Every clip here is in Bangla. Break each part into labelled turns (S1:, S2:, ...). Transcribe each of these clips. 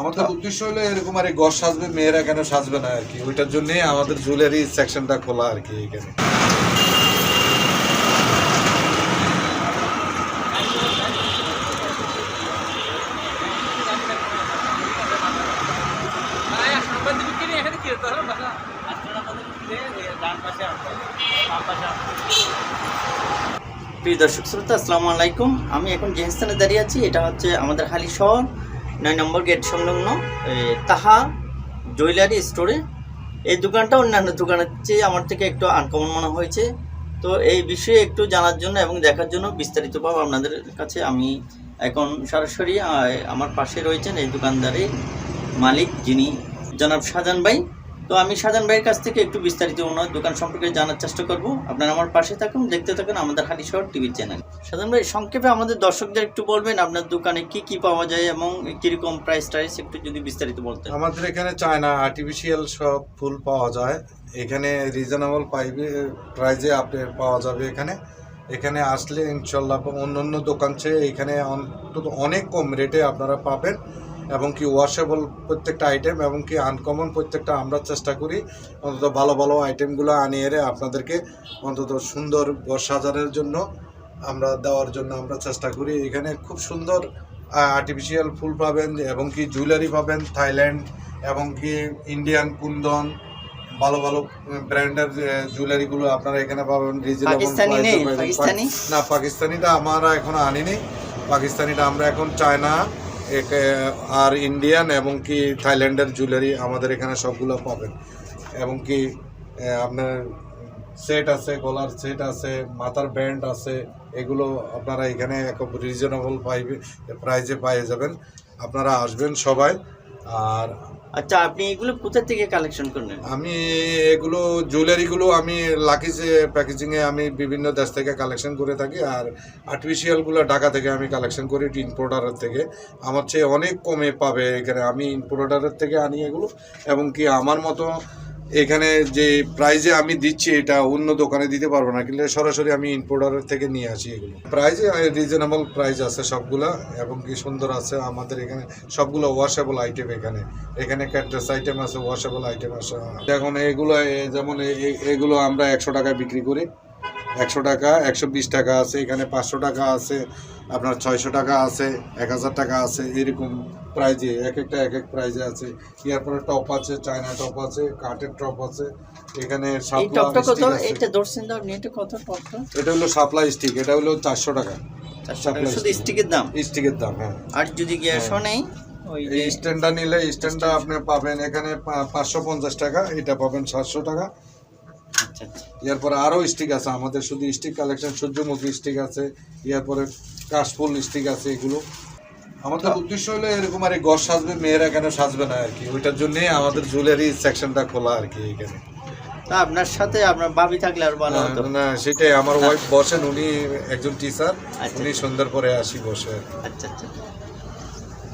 S1: আমাদের উদ্দেশ্য হলো এরকম আর গছ সাজবে, মেয়েরা কেন সাজবে না আর কি? ওইটার জন্যই আমাদের জুয়েলারি সেকশনটা খোলা আর কি এখানে
S2: প্রিয় দর্শক, শ্রোতা, আসসালামু আলাইকুম। আমি এখন যে দাঁড়িয়ে আছি, এটা হচ্ছে আমাদের হালি শহর। নয় নম্বর গেট সংলগ্ন তাহা জুয়েলারি স্টোরে। এই দোকানটা অন্যান্য দোকানের চেয়ে আমার থেকে একটু আনকমন মনে হয়েছে। তো এই বিষয়ে একটু জানার জন্য এবং দেখার জন্য বিস্তারিত পাবো আপনাদের কাছে আমি এখন সরাসরি আমার পাশে রয়েছেন এই দোকানদারের মালিক যিনি জনাব শাহজান ভাই। তো আমি শাহজান ভাইয়ের কাছ থেকে একটু বিস্তারিত ওনার দোকান সম্পর্কে জানার চেষ্টা করব। আপনারা আমার পাশে থাকুন, দেখতে থাকুন আমাদের হালি শহর টিভি চ্যানেল। শাহজান ভাই, সংক্ষেপে আমাদের দর্শকদের একটু বলবেন, আপনার দোকানে কি কি পাওয়া যায় এবং কীরকম প্রাইস টাইস একটু যদি বিস্তারিত বলতেন।
S1: আমাদের এখানে চায়না আর্টিফিশিয়াল সব ফুল পাওয়া যায়। এখানে রিজনেবল পাইবে প্রাইজে আপনার পাওয়া যাবে এখানে। এখানে আসলে ইনশাল্লাহ অন্য অন্য দোকান চেয়ে এখানে অন্তত অনেক কম রেটে আপনারা পাবেন। এবং কি ওয়াশেবল প্রত্যেকটা আইটেম এবং কি আনকমন প্রত্যেকটা আমরা চেষ্টা করি অন্তত ভালো ভালো আইটেমগুলো আনিয়ে এনে আপনাদেরকে অন্তত সুন্দর ঘর সাজানোর জন্য আমরা দেওয়ার জন্য আমরা চেষ্টা করি। এখানে খুব সুন্দর আর্টিফিশিয়াল ফুল পাবেন এবং কি জুয়েলারি পাবেন থাইল্যান্ড এবং কি ইন্ডিয়ান কুন্দন ভালো ভালো ব্র্যান্ডের জুয়েলারিগুলো আপনারা এখানে পাবেন? না পাকিস্তানিটা আমরা এখন আনিনি। পাকিস্তানিটা আমরা এখন চায়না আর ইন্ডিয়ান এবং কি থাইল্যান্ডের জুয়েলারি আমাদের এখানে সবগুলো পাবেন। এবং কি আপনার সেট আছে গলার সেট আছে, মাথার ব্যান্ড আছে, এগুলো আপনারা এখানে খুব রিজনেবল পাইবে প্রাইজে পাইয়ে যাবেন। আপনারা আসবেন সবাই, আর
S2: আচ্ছা আপনি এগুলো কোথা থেকে কালেকশন করলেন?
S1: আমি এগুলো জুয়েলারিগুলো আমি লাকিসে প্যাকেজিংয়ে আমি বিভিন্ন দেশ থেকে কালেকশন করে থাকি আর আর্টিফিশিয়ালগুলো ঢাকা থেকে আমি কালেকশন করি ইম্পোর্টারের থেকে। আমার চেয়ে অনেক কমে পাবে এখানে। আমি ইম্পোর্টারের থেকে আনি এগুলো এবং কি আমার মতো এখানে যে প্রাইজে আমি দিচ্ছি, এটা অন্য দোকানে দিতে পারব না, কিন্তু সরাসরি আমি ইম্পোর্টারের থেকে নিয়ে আসি এগুলো। প্রাইজে রিজনেবল প্রাইস আছে সবগুলা, এবং কি সুন্দর আছে আমাদের এখানে সবগুলো ওয়াশেবল আইটেম এখানে। এখানে ক্যাটরেস আইটেম আছে ওয়াশেবল আইটেম আছে। এখন এগুলো যেমন এগুলো আমরা একশো টাকায় বিক্রি করি। একশো টাকা, একশো বিশ টাকা আছে, এখানে পাঁচশো টাকা আছে। আপনার ছয়শো টাকা আছে এক হাজার টাকা আছে এরকম প্রাইজে এক একটা এক এক প্রাইজে আছে। এরপরে টপ আছে চায়না টপ আছে কাঠের টপ আছে এখানে স্টিক
S2: এটা
S1: হলো সাপ্লাই স্টিক এটা হলো চারশো টাকা।
S2: চারশো শুধু স্টিকের দাম?
S1: স্টিকের দাম হ্যাঁ।
S2: আর যদি গ্যাসও নেই?
S1: এই স্ট্যান্ডটা নিলে স্ট্যান্ডটা আপনি পাবেন এখানে পাঁচশো পঞ্চাশ টাকা এটা পাবেন সাতশো টাকা।
S2: আচ্ছা আচ্ছা।
S1: এরপরে আরও স্টিক আছে আমাদের শুধু স্টিক কালেকশন সূর্যমুখী স্টিক আছে। এরপরে কাশফুল স্টিক আছে এগুলো। আমাদের উদ্দেশ্য হলো এরকম আর এই গছ সাজবে মেয়েরা কেন সাজবে না আর কি? ওইটার জন্যই আমাদের জুয়েলারি সেকশনটা খোলা আর কি এখানে।
S2: আপনার সাথে আপনার ভাবি থাকলে আর ভালো হতো।
S1: না সেটাই। আমার ওয়াইফ বসেন উনি একজন টিচার
S2: আচ্ছা।
S1: উনি সন্ধ্যার পরে আসি বসে
S2: আচ্ছা আচ্ছা।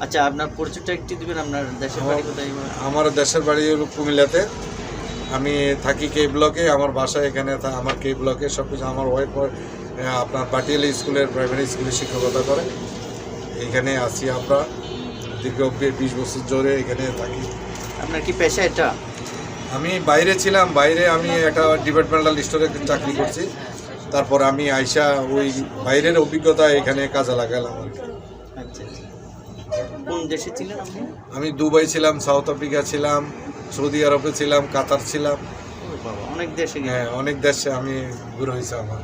S2: আচ্ছা আপনার পরিচয়টা একটু দিবেন আপনার দেশের বাড়ি কোথায়?
S1: আমার দেশের বাড়ি হলো কুমিল্লাতে। আমি থাকি কে ব্লকে আমার বাসা এখানে আমার কে ব্লকে সব কিছু আমার ওয়াইফ আপনার পাটিয়ালি স্কুলের প্রাইমারি স্কুলে শিক্ষকতা করে। এখানে আসি আমরা। দীর্ঘ বিশ বছর ধরে এখানে থাকি।
S2: আপনার কি পেশা এটা?
S1: আমি বাইরে ছিলাম। বাইরে আমি একটা ডিপার্টমেন্টাল স্টোরে চাকরি করছি। তারপর আমি আইসা ওই বাইরের অভিজ্ঞতা এখানে কাজে লাগালাম আর কি।
S2: আচ্ছা আচ্ছা। কোন দেশে ছিলেন
S1: আমি দুবাই ছিলাম সাউথ আফ্রিকা ছিলাম সৌদি আরবে ছিলাম কাতার ছিলাম।
S2: অনেক দেশে
S1: হ্যাঁ অনেক দেশে আমি ঘুরে হয়েছে আমার।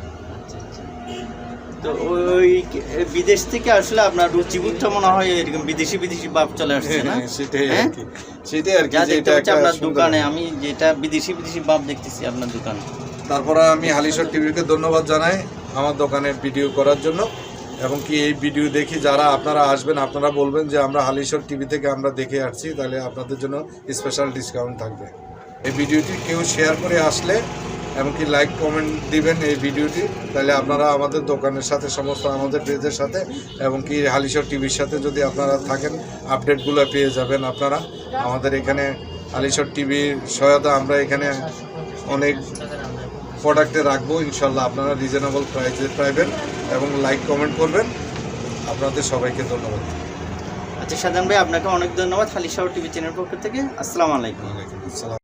S2: তো ওই বিদেশ থেকে আসলে আপনার রুচিবোধটা মনে হয় এরকম বিদেশি বিদেশি ভাব চলে আসছে না?
S1: হ্যাঁ, সেটাই
S2: হ্যাঁ?
S1: আর কি। সেটাই আর কি
S2: যা
S1: যে
S2: দেখতে
S1: এটা
S2: পাচ্ছি
S1: একটা
S2: আপনার দোকানে আমি যেটা বিদেশি বিদেশি ভাব দেখতেছি আপনার দোকানে।
S1: তারপরে আমি হালিশর টিভিকে ধন্যবাদ জানাই আমার দোকানের ভিডিও করার জন্য। এবং কি এই ভিডিও দেখি যারা আপনারা আসবেন আপনারা বলবেন যে আমরা হালিশর টিভি থেকে আমরা দেখে আসছি তাহলে আপনাদের জন্য স্পেশাল ডিসকাউন্ট থাকবে। এই ভিডিওটি কেউ শেয়ার করে আসলে এমনকি লাইক কমেন্ট দিবেন এই ভিডিওটি। তাহলে আপনারা আমাদের দোকানের সাথে সমস্ত আমাদের পেজের সাথে এবং কি হালিশর টিভির সাথে যদি আপনারা থাকেন আপডেটগুলো পেয়ে যাবেন আপনারা। আমাদের এখানে হালিশর টিভির সহায়তা আমরা এখানে অনেক প্রোডাক্টে রাখব। ইনশাল্লাহ আপনারা রিজনেবল প্রাইসে পাইবেন এবং লাইক কমেন্ট করবেন। আপনাদের সবাইকে ধন্যবাদ।
S2: আচ্ছা সাধারণ ভাই আপনাকে অনেক ধন্যবাদ হালিশহর টিভি চ্যানেল পক্ষ থেকে। আসসালামু আলাইকুম।
S1: আসসালাম।